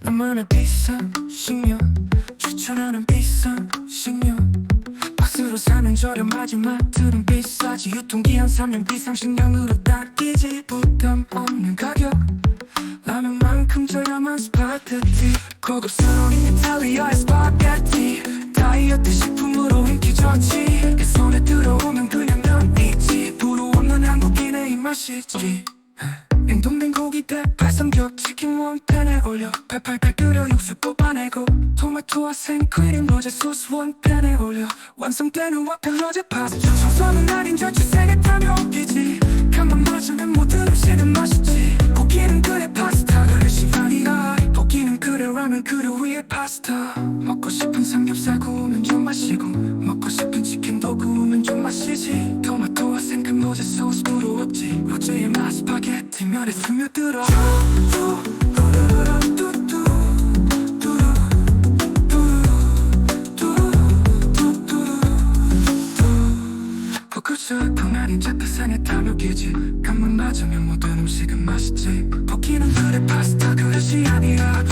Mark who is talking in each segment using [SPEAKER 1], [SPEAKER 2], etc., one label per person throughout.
[SPEAKER 1] 너무나 비싼 식료 추천하는 비싼 식료. 박스로 사면 저렴하지 마트는 비싸지. 유통기한 3년 비상 식량으로 닦이지. 부담 없는 가격. 라면만큼 저렴한 스파게티. 고급스러운 좋지. 내 손에 들어오면 그냥 면이지. 부루 없는 한국인의 입맛이지. 냉동된 고기 대파 삼겹 치킨 원팬에 올려. 팔팔팔 끓여 육수 뽑아내고. 토마토와 생크림 로제 소스 원팬에 올려. 완성되는 와펜 로제 파스타. 청소는 날인 전체 세계 탐욕이지. 간만 맞으면 모든 음식은 맛있지. 고기는 그래 파스타. 그릇이 아니라 고기는 그래 라면 그릇 위에 파스타. 먹고 싶은 삼겹살 구우면 좀 마시고. 먹고 싶은 토마토와 생크림 로제 소스 부루 없지. 로제의 맛 스파게티 면에 스며들어. 아닌 제트상의 탐욕이지. 간만 맞으면 모든 음식은 맛있지. 포기는 그래 파스타 그릇이 아니라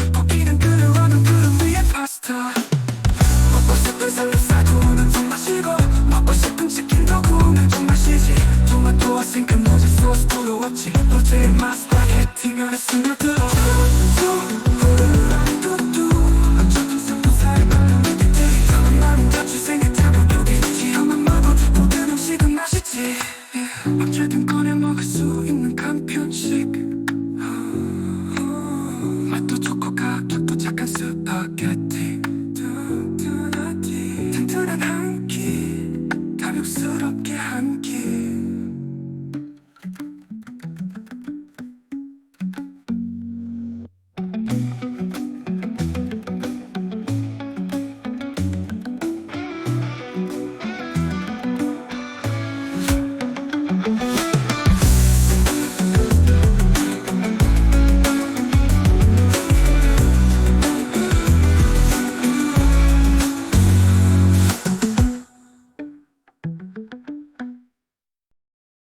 [SPEAKER 1] 제 마스터 캐팅을 스며들어